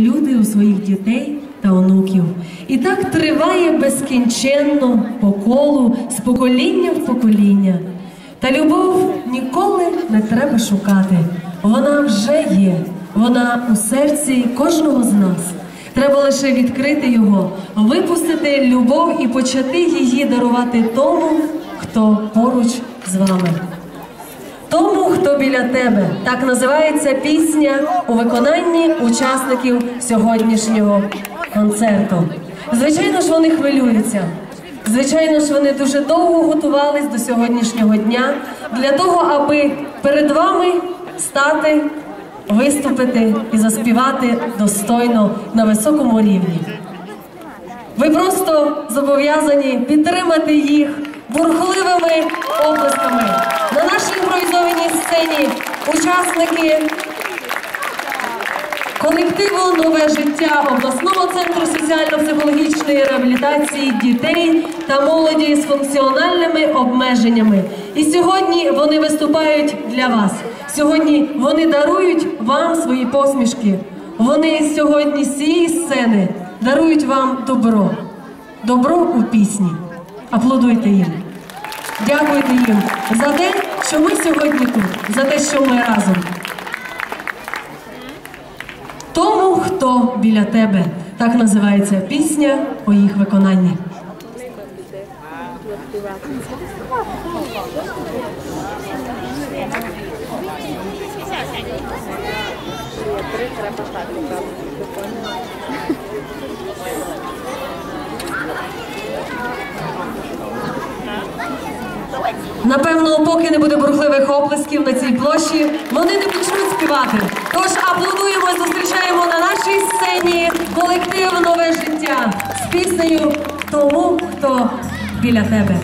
люди у своїх дітей та онуків. І так триває безкінченно по колу з покоління в покоління. Та любов ніколи не треба шукати. Вона вже є, вона у серці кожного з нас. Треба лише відкрити його, випустити любов і почати її дарувати тому, хто поруч з вами. Тому, хто біля тебе, так називається пісня у виконанні учасників сьогоднішнього концерту. Звичайно ж, вони хвилюються. Звичайно ж, вони дуже довго готувались до сьогоднішнього дня для того, аби перед вами стати, виступити і заспівати достойно на високому рівні. Ви просто зобов'язані підтримати їх бурхливими облисками. На нашій імпровізованій сцені учасники колективу Нове життя обласного центру соціально-психологічної реабілітації дітей та молоді з функціональними обмеженнями. І сьогодні вони виступають для вас. Сьогодні вони дарують вам свої посмішки. Вони сьогодні з цієї сцени дарують вам добро. Добро у пісні. Аплодуйте їм. Дякуйте їм за те, що ми сьогодні тут, за те, що ми разом. Тому, хто біля тебе, так називається пісня у їх виконанні. Напевно, поки не буде бурхливих оплесків на цій площі, вони не почнуть співати. Тож аплодуємо, і зустрічаємо на нашій сцені колектив Нове життя з піснею Тому, хто біля тебе.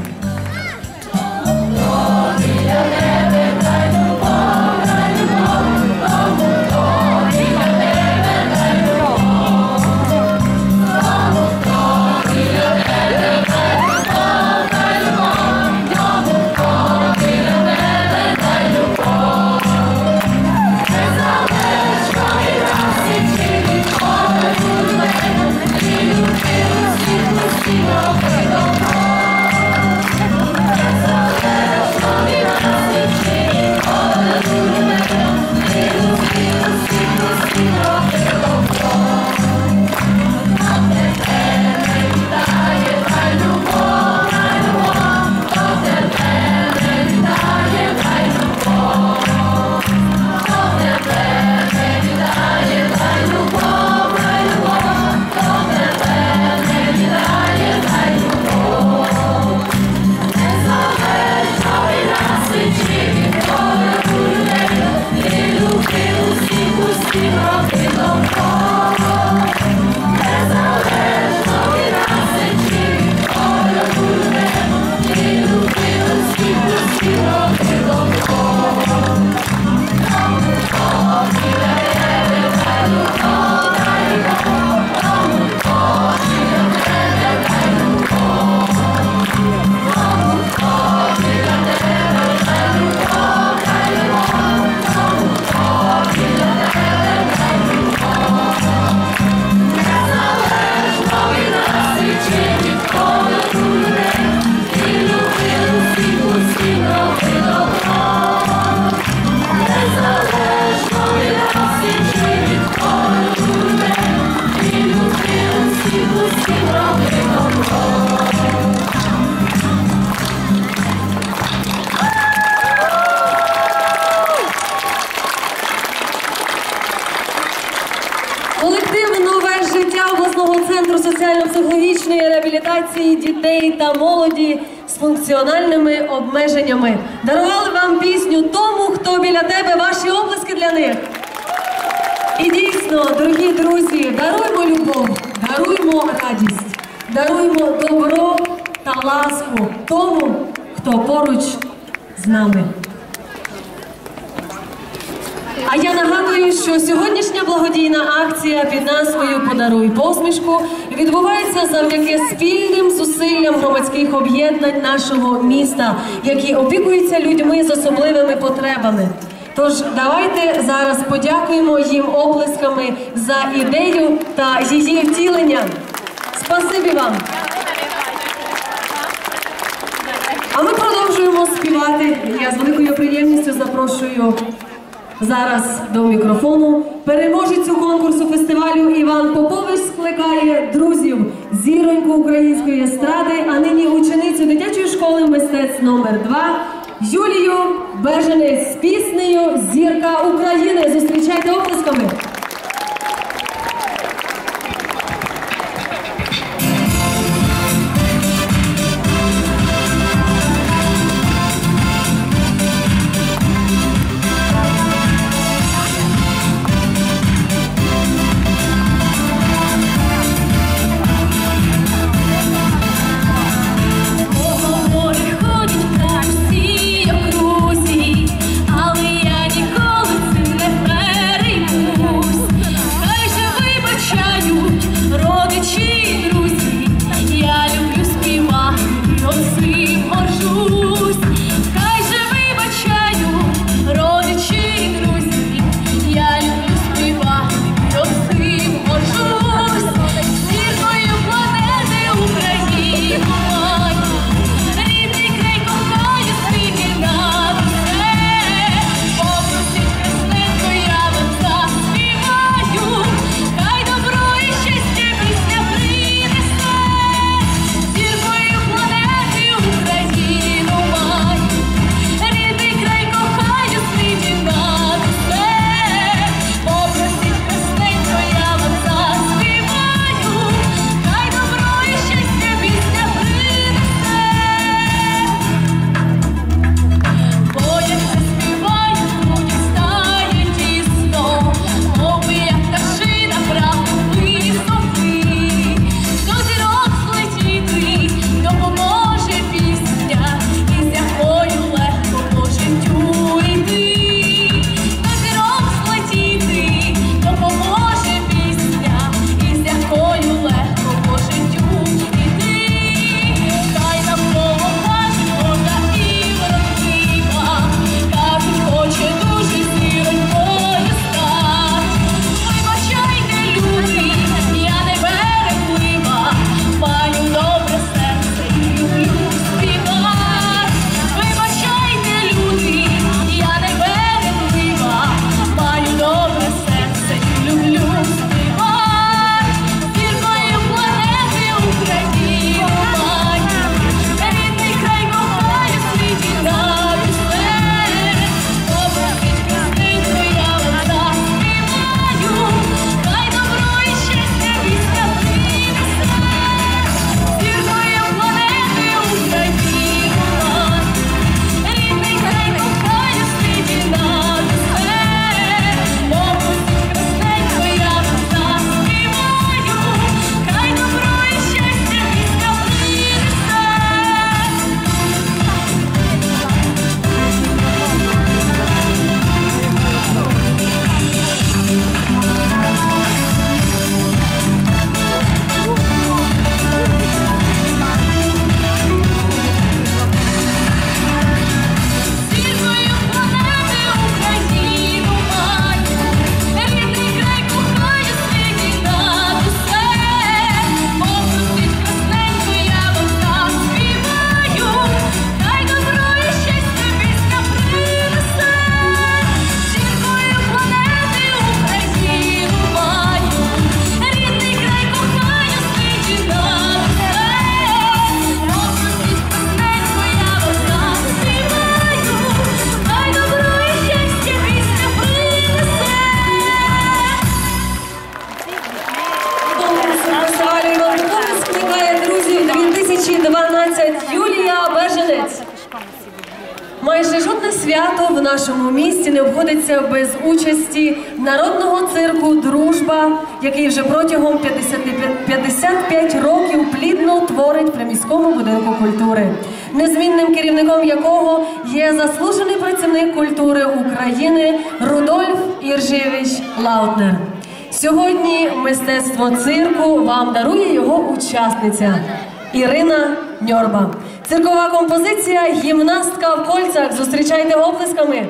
Реабілітації дітей та молоді з функціональними обмеженнями дарували вам пісню тому, хто біля тебе ваші облиски для них. І дійсно, дорогі друзі, даруймо любов, даруймо радість, даруймо добро та ласку тому, хто поруч з нами. А я нагадую, що сьогоднішня благодійна акція під назвою Подаруй посмішку відбувається завдяки спільним зусиллям громадських об'єднань нашого міста, які опікуються людьми з особливими потребами. Тож давайте зараз подякуємо їм оплесками за ідею та її втілення. Спасибі вам! А ми продовжуємо співати. Я з великою приємністю запрошую зараз до мікрофону переможецю конкурсу фестивалю Іван Попович скликає друзів зіроньку української естради, а нині ученицю дитячої школи мистецтв номер 2 Юлію Беженець з піснею Зірка України. Зустрічайте оплесками. Майже жодне свято в нашому місті не обходиться без участі народного цирку Дружба, який вже протягом 55 55 років плідно творить при міському будинку культури, незмінним керівником якого є заслужений працівник культури України Рудольф Іржевич Лаутнер. Сьогодні мистецтво цирку вам дарує його учасниця Ірина Ньорба. Циркова композиція Гімнастка в кольцях. Зустрічайте оплесками.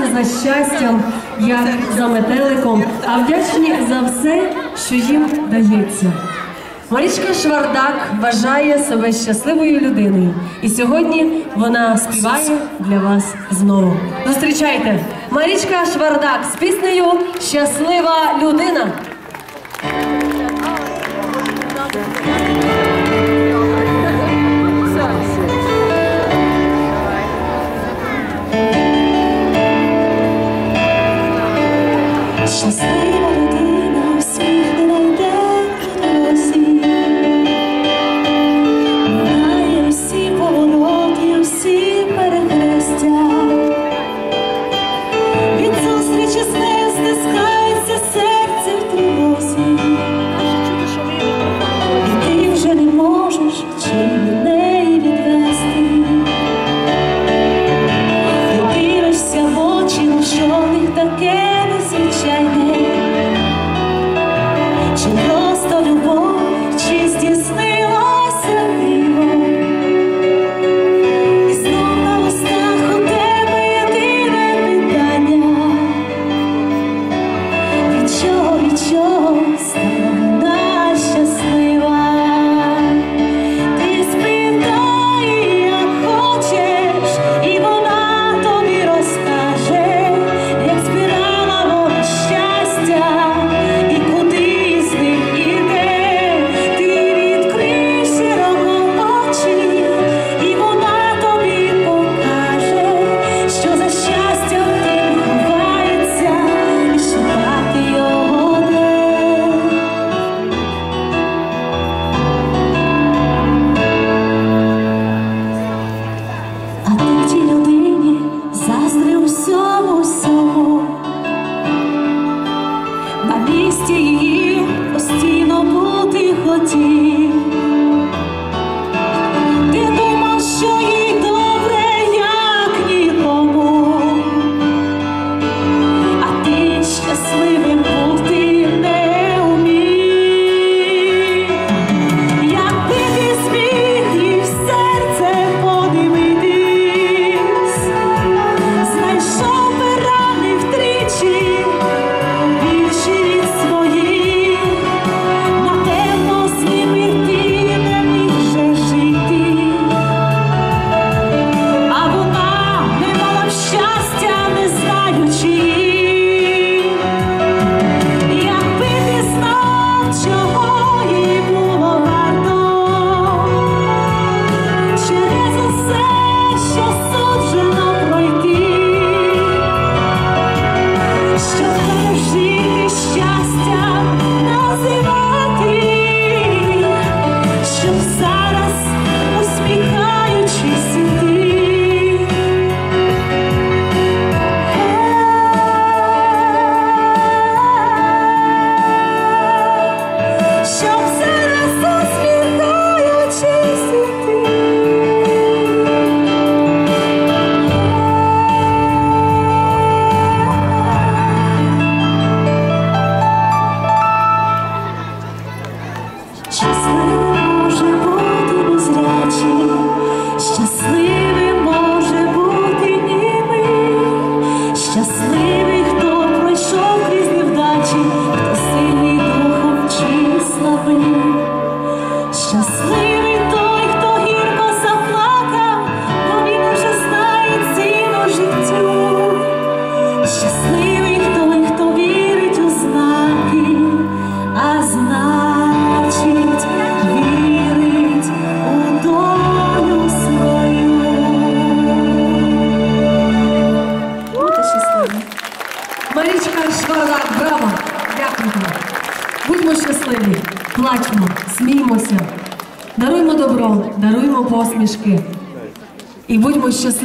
борються за щастям, як за метеликом, а вдячні за все, що їм дається. Марічка Швардак вважає себе щасливою людиною, і сьогодні вона співає для вас знову. Зустрічайте Марічка Швардак з піснею Щаслива людина. She's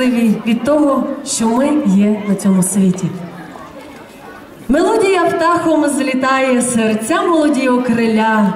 щасливі від того, що ми є на цьому світі. Мелодія птахом злітає, серця молоді окриля,